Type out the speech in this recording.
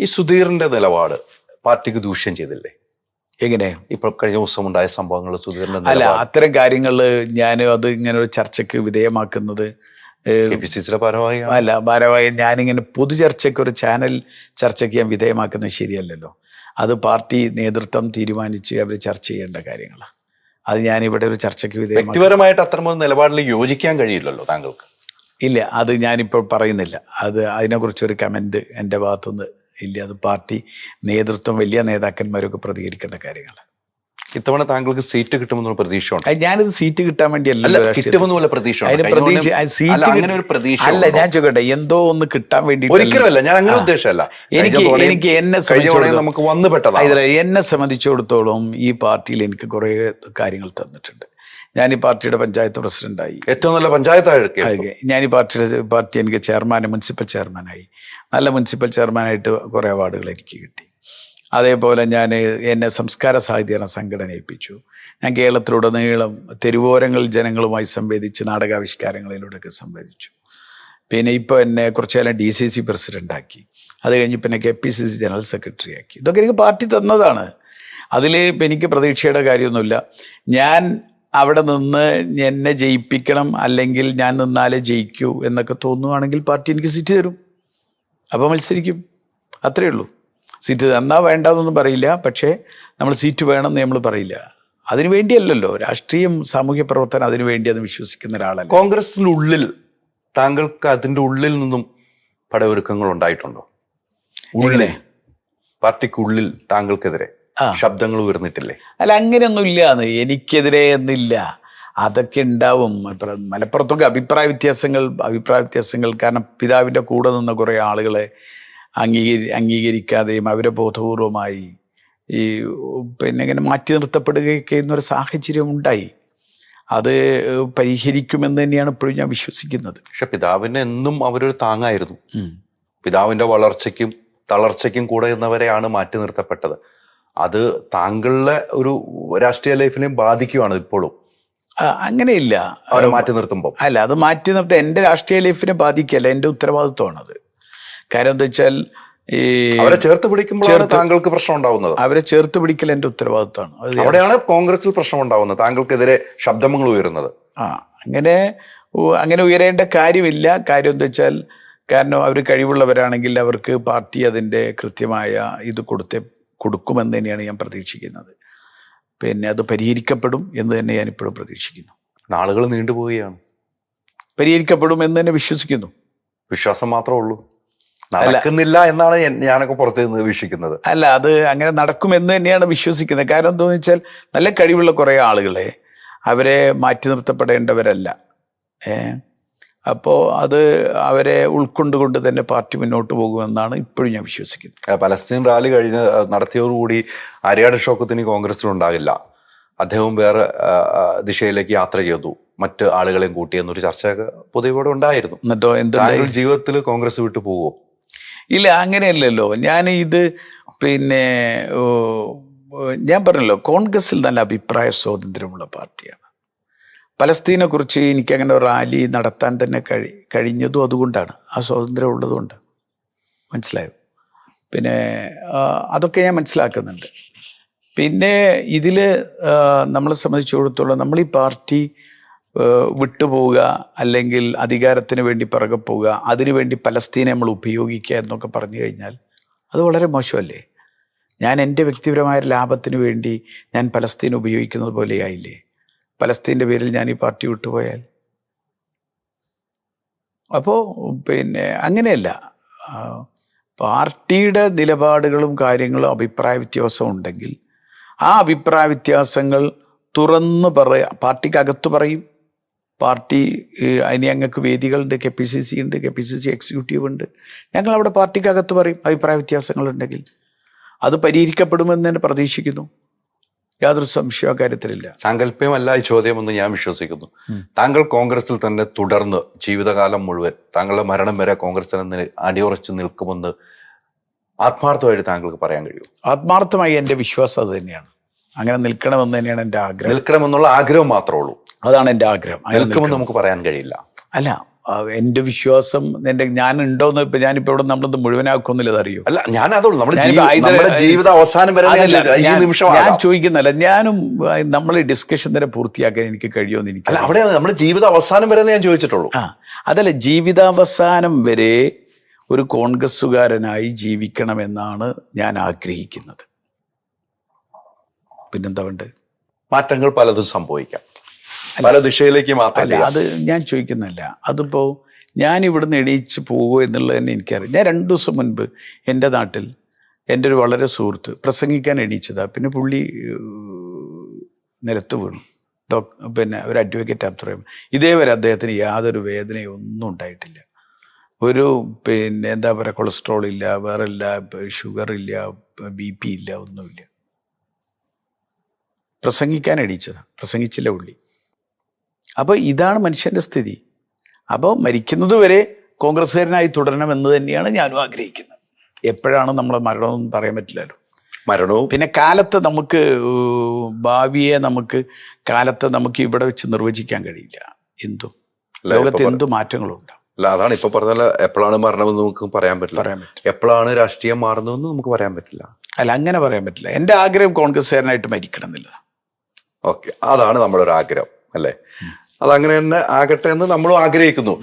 ഈ സുധീറിന്റെ നിലപാട് പാർട്ടിക്ക് ദൂഷ്യം ചെയ്തില്ലേ? എങ്ങനെ? ഇപ്പൊ കഴിഞ്ഞ ദിവസം ഉണ്ടായ സംഭവങ്ങൾ സുധീറിന്റെ അല്ല അത്തരം കാര്യങ്ങൾ ഞാൻ അത് ഇങ്ങനെ ഒരു ചർച്ചയ്ക്ക് വിധേയമാക്കുന്നത് ഭാരവാഹി അല്ല ഭാരവാഹി ഞാനിങ്ങനെ പൊതു ചർച്ചയ്ക്ക് ഒരു ചാനൽ ചർച്ചയ്ക്ക് ഞാൻ വിധേയമാക്കുന്നത് ശരിയല്ലല്ലോ. അത് പാർട്ടി നേതൃത്വം തീരുമാനിച്ച് അവർ ചർച്ച ചെയ്യേണ്ട കാര്യങ്ങളാണ് അത് ഞാൻ ഇവിടെ ഒരു ചർച്ചയ്ക്ക് വിധേയമാക്കി വ്യക്തിപരമായിട്ട് അത്രമൊന്നും നിലപാടിൽ യോജിക്കാൻ കഴിയില്ലല്ലോ താങ്കൾക്ക്? ഇല്ല അത് ഞാനിപ്പോൾ പറയുന്നില്ല. അത് അതിനെക്കുറിച്ചൊരു കമന്റ് എന്റെ ഭാഗത്തുനിന്ന് ഇല്ല അത് പാർട്ടി നേതൃത്വം വലിയ നേതാക്കന്മാരൊക്കെ പ്രതികരിക്കേണ്ട കാര്യങ്ങളാണ് ഇത്തവണ താങ്കൾക്ക് സീറ്റ് കിട്ടുമെന്നുള്ള പ്രതീക്ഷയുണ്ട്? ഞാനിത് സീറ്റ് കിട്ടാൻ അല്ല വേണ്ടിയല്ലോ കിട്ടുമെന്നുള്ള പ്രതീക്ഷ പ്രതീക്ഷ സീറ്റ് അല്ല അങ്ങനെ ഒരു പ്രതീക്ഷ അല്ല ഞാൻ ചോദിക്കട്ടെ എന്തോ ഒന്ന് കിട്ടാൻ വേണ്ടി ഒരിക്കലുമല്ല ഞാൻ അങ്ങനെ ഉദ്ദേശമല്ല. എനിക്ക് എനിക്ക് എന്നെ നമുക്ക് വന്നു പെട്ടതാണ്. എന്നെ സംബന്ധിച്ചിടത്തോളം ഈ പാർട്ടിയിൽ എനിക്ക് കുറേ കാര്യങ്ങൾ തന്നിട്ടുണ്ട്. ഞാൻ ഈ പാർട്ടിയുടെ പഞ്ചായത്ത് പ്രസിഡന്റായി. ഏറ്റവും നല്ല പഞ്ചായത്തായി. ഞാൻ ഈ പാർട്ടിയുടെ പാർട്ടി എനിക്ക് ചെയർമാൻ മുനിസിപ്പൽ ചെയർമാനായി. നല്ല മുനിസിപ്പൽ ചെയർമാനായിട്ട് കുറേ അവാർഡുകൾ എനിക്ക് കിട്ടി. അതേപോലെ ഞാൻ എന്നെ സംസ്കാര സാഹിത്യ സംഘടന ഏൽപ്പിച്ചു. ഞാൻ കേരളത്തിലുടനീളം തെരുവോരങ്ങളിൽ ജനങ്ങളുമായി സംവേദിച്ച് നാടകാവിഷ്കാരങ്ങളിലൂടെയൊക്കെ സംവേദിച്ചു. പിന്നെ ഇപ്പോൾ എന്നെ കുറച്ചു കാലം ഡി സി സി പ്രസിഡന്റാക്കി അത് കഴിഞ്ഞ് പിന്നെ K P C C general secretary ആക്കി. ഇതൊക്കെ എനിക്ക് പാർട്ടി തന്നതാണ്. അതിൽ ഇപ്പം എനിക്ക് പ്രതീക്ഷയുടെ കാര്യമൊന്നുമില്ല. ഞാൻ അവിടെ നിന്ന് എന്നെ ജയിപ്പിക്കണം അല്ലെങ്കിൽ ഞാൻ നിന്നാലേ ജയിക്കൂ എന്നൊക്കെ തോന്നുവാണെങ്കിൽ പാർട്ടി എനിക്ക് സീറ്റ് തരും. അപ്പോൾ മത്സരിക്കും. അത്രയേ ഉള്ളൂ. സീറ്റ് തന്നാ വേണ്ടെന്നൊന്നും പറയില്ല. പക്ഷേ നമ്മൾ സീറ്റ് വേണമെന്ന് നമ്മൾ പറയില്ല. അതിനു വേണ്ടിയല്ലല്ലോ. രാഷ്ട്രീയം സാമൂഹ്യ പ്രവർത്തനം അതിനു വേണ്ടി അത് വിശ്വസിക്കുന്ന ഒരാളല്ല. കോൺഗ്രസിനുള്ളിൽ ഉള്ളിൽ താങ്കൾക്ക് അതിന്റെ ഉള്ളിൽ നിന്നും പടയൊരുക്കങ്ങൾ ഉണ്ടായിട്ടുണ്ടോ? ഉള്ളിനെ പാർട്ടിക്കുള്ളിൽ താങ്കൾക്കെതിരെ. ശബ്ദങ്ങൾ ഉയർന്നിട്ടില്ലേ? അല്ല അങ്ങനെയൊന്നും ഇല്ല എനിക്കെതിരെ എന്നില്ല. അതൊക്കെ ഉണ്ടാവും. മലപ്പുറത്തൊക്കെ അഭിപ്രായ വ്യത്യാസങ്ങൾ അഭിപ്രായ വ്യത്യാസങ്ങൾ. കാരണം പിതാവിന്റെ കൂടെ നിന്ന കുറേ ആളുകളെ അംഗീകരി അംഗീകരിക്കാതെയും അവരെ ബോധപൂർവമായി ഈ പിന്നെ ഇങ്ങനെ മാറ്റി നിർത്തപ്പെടുകയൊക്കെ എന്നൊരു സാഹചര്യം ഉണ്ടായി. അത് പരിഹരിക്കുമെന്ന് തന്നെയാണ് ഇപ്പോഴും ഞാൻ വിശ്വസിക്കുന്നത്. പക്ഷെ പിതാവിന് എന്നും അവരൊരു താങ്ങായിരുന്നു. പിതാവിന്റെ പിതാവിന്റെ വളർച്ചയ്ക്കും തളർച്ചയ്ക്കും കൂടെ നിന്നവരെയാണ് മാറ്റി നിർത്തപ്പെട്ടത്. അത് താങ്കളുടെ ഒരു രാഷ്ട്രീയ ലൈഫിനെയും ബാധിക്കുവാണ് ഇപ്പോഴും. അങ്ങനെയില്ല. അവരെ മാറ്റി നിർത്തുമ്പോൾ അല്ല അത് മാറ്റി നിർത്തി എന്റെ രാഷ്ട്രീയ ലൈഫിനെ ബാധിക്കല്ല എന്റെ ഉത്തരവാദിത്വമാണത്. കാര്യം എന്താ വെച്ചാൽ ഈ അവരെ ചേർത്ത് പിടിക്കുമ്പോഴാണ് താങ്കൾക്ക് പ്രശ്നം ഉണ്ടാവുന്നത്. അവരെ ചേർത്ത് പിടിക്കൽ എന്റെ ഉത്തരവാദിത്വമാണ്. അവിടെയാണ് കോൺഗ്രസിൽ പ്രശ്നം ഉണ്ടാവുന്നത് താങ്കൾക്കെതിരെ ശബ്ദങ്ങൾ ഉയരുന്നത്. ആ അങ്ങനെ അങ്ങനെ ഉയരേണ്ട കാര്യമില്ല. കാര്യം എന്താ വെച്ചാൽ കാരണം അവർ കഴിവുള്ളവരാണെങ്കിൽ അവർക്ക് പാർട്ടി അതിന്റെ കൃത്യമായ ഇത് കൊടുത്തേ കൊടുക്കുമെന്ന് തന്നെയാണ് ഞാൻ പ്രതീക്ഷിക്കുന്നത്. പിന്നെ അത് പരിഹരിക്കപ്പെടും എന്ന് തന്നെ ഞാൻ ഇപ്പോഴും പ്രതീക്ഷിക്കുന്നു. നാളുകൾ നീണ്ടുപോവുകയാണ് പരിഹരിക്കപ്പെടും എന്ന് തന്നെ വിശ്വസിക്കുന്നു. വിശ്വാസം മാത്രമേ ഉള്ളൂ. നടക്കുന്നില്ല എന്നാണ് ഞാനൊക്കെ പുറത്തു നിന്ന് വീക്ഷിക്കുന്നത്. അല്ല അത് അങ്ങനെ നടക്കുമെന്ന് തന്നെയാണ് വിശ്വസിക്കുന്നത്. കാരണം എന്താണെന്ന് വെച്ചാൽ നല്ല കഴിവുള്ള കുറേ ആളുകളെ അവരെ മാറ്റി നിർത്തപ്പെടേണ്ടവരല്ല. ഏ? അപ്പോൾ അത് അവരെ ഉൾക്കൊണ്ടുകൊണ്ട് തന്നെ പാർട്ടി മുന്നോട്ട് പോകുമെന്നാണ് ഇപ്പോഴും ഞാൻ വിശ്വസിക്കുന്നത്. പലസ്തീൻ റാലി കഴിഞ്ഞ് നടത്തിയതോടുകൂടി അരിയാട് ഷോക്കത്തിന് കോൺഗ്രസിൽ ഉണ്ടാകില്ല. അദ്ദേഹം വേറെ ദിശയിലേക്ക് യാത്ര ചെയ്തു. മറ്റ് ആളുകളെയും കൂട്ടി എന്നൊരു ചർച്ചയൊക്കെ പൊതുവെ ഇവിടെ ഉണ്ടായിരുന്നു. എന്നിട്ടോ എന്തായാലും ജീവിതത്തിൽ കോൺഗ്രസ് വിട്ടു പോവോ? ഇല്ല അങ്ങനെയല്ലല്ലോ. ഞാൻ ഇത് പിന്നെ ഞാൻ പറഞ്ഞല്ലോ കോൺഗ്രസിൽ നല്ല അഭിപ്രായ സ്വാതന്ത്ര്യമുള്ള പാർട്ടിയാണ്. പലസ്തീനെ കുറിച്ച് എനിക്ക് അങ്ങനെ ഒരു റാലി നടത്താൻ തന്നെ കഴി കഴിഞ്ഞതും അതുകൊണ്ടാണ്. ആ സ്വാതന്ത്ര്യം ഉള്ളതുകൊണ്ട്. മനസ്സിലായോ? പിന്നെ അതൊക്കെ ഞാൻ മനസ്സിലാക്കുന്നുണ്ട്. പിന്നെ ഇതിൽ നമ്മളെ സംബന്ധിച്ചിടത്തോളം നമ്മൾ ഈ പാർട്ടി വിട്ടുപോവുക അല്ലെങ്കിൽ അധികാരത്തിന് വേണ്ടി പിറകെ പോവുക അതിനുവേണ്ടി പലസ്തീനെ നമ്മൾ ഉപയോഗിക്കുക എന്നൊക്കെ പറഞ്ഞു കഴിഞ്ഞാൽ അത് വളരെ മോശമല്ലേ? ഞാൻ എന്റെ വ്യക്തിപരമായ ലാഭത്തിന് വേണ്ടി ഞാൻ പലസ്തീൻ ഉപയോഗിക്കുന്നത് പോലെയായില്ലേ? പലസ്തീന്റെ പേരിൽ ഞാൻ ഈ പാർട്ടി വിട്ടുപോയാൽ അപ്പോൾ പിന്നെ അങ്ങനെയല്ല. പാർട്ടിയുടെ നിലപാടുകളും കാര്യങ്ങളും അഭിപ്രായ വ്യത്യാസം ഉണ്ടെങ്കിൽ ആ അഭിപ്രായ വ്യത്യാസങ്ങൾ തുറന്ന് പറയ പാർട്ടിക്കകത്ത് പറയും. പാർട്ടി അതിന് ഞങ്ങൾക്ക് വേദികളുണ്ട് കെ പി സി സി ഉണ്ട് K P C C executive ഉണ്ട്. ഞങ്ങൾ അവിടെ പാർട്ടിക്കകത്ത് പറയും അഭിപ്രായ വ്യത്യാസങ്ങളുണ്ടെങ്കിൽ അത് പരിഹരിക്കപ്പെടുമെന്ന് തന്നെ പ്രതീക്ഷിക്കുന്നു. യാതൊരു സംശയവും കാര്യത്തിലില്ല. സാങ്കല്പ്യമല്ല ഈ ചോദ്യമെന്ന് ഞാൻ വിശ്വസിക്കുന്നു. താങ്കൾ കോൺഗ്രസിൽ തന്നെ തുടർന്ന് ജീവിതകാലം മുഴുവൻ താങ്കളുടെ മരണം വരെ കോൺഗ്രസിനെ അടിയുറച്ച് നിൽക്കുമെന്ന് ആത്മാർത്ഥമായിട്ട് താങ്കൾക്ക് പറയാൻ കഴിയും ആത്മാർത്ഥമായി എന്റെ വിശ്വാസം അത് തന്നെയാണ്. അങ്ങനെ നിൽക്കണമെന്ന് തന്നെയാണ് എന്റെ ആഗ്രഹം. നിൽക്കണമെന്നുള്ള ആഗ്രഹം മാത്രമേ ഉള്ളൂ. അതാണ് എന്റെ ആഗ്രഹം. നിൽക്കുമെന്ന് നമുക്ക് പറയാൻ കഴിയില്ല. അല്ല ആ, എന്റെ വിശ്വാസം എന്റെ ഞാൻ ഉണ്ടോന്ന് ഇപ്പൊ ഞാനിപ്പോ ഇവിടെ നമ്മളത് മുഴുവനാക്കുന്നില്ല അതറിയോ? അല്ല ഞാൻ അതുള്ളൂ നമ്മുടെ ജീവിത അവസാനം വരെ ഞാൻ. ചോദിക്കുന്നല്ല ഞാനും നമ്മൾ ഡിസ്കഷൻ തന്നെ പൂർത്തിയാക്കാൻ എനിക്ക് കഴിയുമെന്ന് എനിക്ക് അല്ല അവിടെ നമ്മുടെ ജീവിത അവസാനം വരെ ഞാൻ ചോദിച്ചിട്ടുള്ളൂ. ആ അതല്ല ജീവിതാവസാനം വരെ ഒരു കോൺഗ്രസ്സുകാരനായി ജീവിക്കണമെന്നാണ് ഞാൻ ആഗ്രഹിക്കുന്നത്. പിന്നെന്താ വേണ്ടത്? മാറ്റങ്ങൾ പലതും സംഭവിക്കാം. പല ദിശയിലേക്ക് മാത്രമല്ല അത് ഞാൻ ചോദിക്കുന്നില്ല അതിപ്പോ ഞാൻ ഇവിടുന്ന് എണീച്ച് പോകുമോ എന്നുള്ളത് തന്നെ എനിക്കറിയാം ഞാൻ രണ്ട് ദിവസം മുൻപ് എന്റെ നാട്ടിൽ എന്റെ ഒരു വളരെ സുഹൃത്ത് പ്രസംഗിക്കാൻ എണീച്ചതാണ് പിന്നെ പുള്ളി നിലത്ത് വീണു. ഡോക് പിന്നെ ഒരു അഡ്വക്കേറ്റ് അത്രയും ഇതേവരെ അദ്ദേഹത്തിന് യാതൊരു വേദനയോ ഒന്നും ഉണ്ടായിട്ടില്ല. ഒരു പിന്നെ എന്താ പറയുക കൊളസ്ട്രോൾ ഇല്ല വേറെ ഇല്ല ഷുഗർ ഇല്ല ബി പി ഇല്ല ഒന്നുമില്ല. പ്രസംഗിക്കാൻ എണീച്ചതാണ് പ്രസംഗിച്ചില്ല പുള്ളി. അപ്പോൾ ഇതാണ് മനുഷ്യന്റെ സ്ഥിതി. അപ്പോൾ മരിക്കുന്നത് വരെ കോൺഗ്രസ്സുകാരനായി തുടരണം എന്ന് തന്നെയാണ് ഞാനും ആഗ്രഹിക്കുന്നത്. എപ്പോഴാണ് നമ്മൾ മരണമെന്ന് പറയാൻ പറ്റില്ലല്ലോ മരണവും പിന്നെ കാലത്ത് നമുക്ക് ഭാവിയെ നമുക്ക് കാലത്ത് നമുക്ക് ഇവിടെ വെച്ച് നിർവചിക്കാൻ കഴിയില്ല. എന്തും. ലോകത്ത് എന്തു മാറ്റങ്ങളുണ്ട്? അല്ല അതാണ് ഇപ്പൊ പറഞ്ഞ എപ്പോഴാണ് മരണമെന്ന് നമുക്ക് പറയാൻ പറ്റില്ല. പറയാൻ പറ്റില്ല. എപ്പോഴാണ് രാഷ്ട്രീയം മാറുന്നതെന്ന് നമുക്ക് പറയാൻ പറ്റില്ല. അല്ല അങ്ങനെ പറയാൻ പറ്റില്ല. എന്റെ ആഗ്രഹം കോൺഗ്രസ്സുകാരനായിട്ട് മരിക്കണം എന്നില്ല ഓക്കെ അതാണ് നമ്മുടെ ഒരു ആഗ്രഹം അല്ലേ? അതങ്ങനെ തന്നെ ആകട്ടെ എന്ന് നമ്മളും ആഗ്രഹിക്കുന്നു.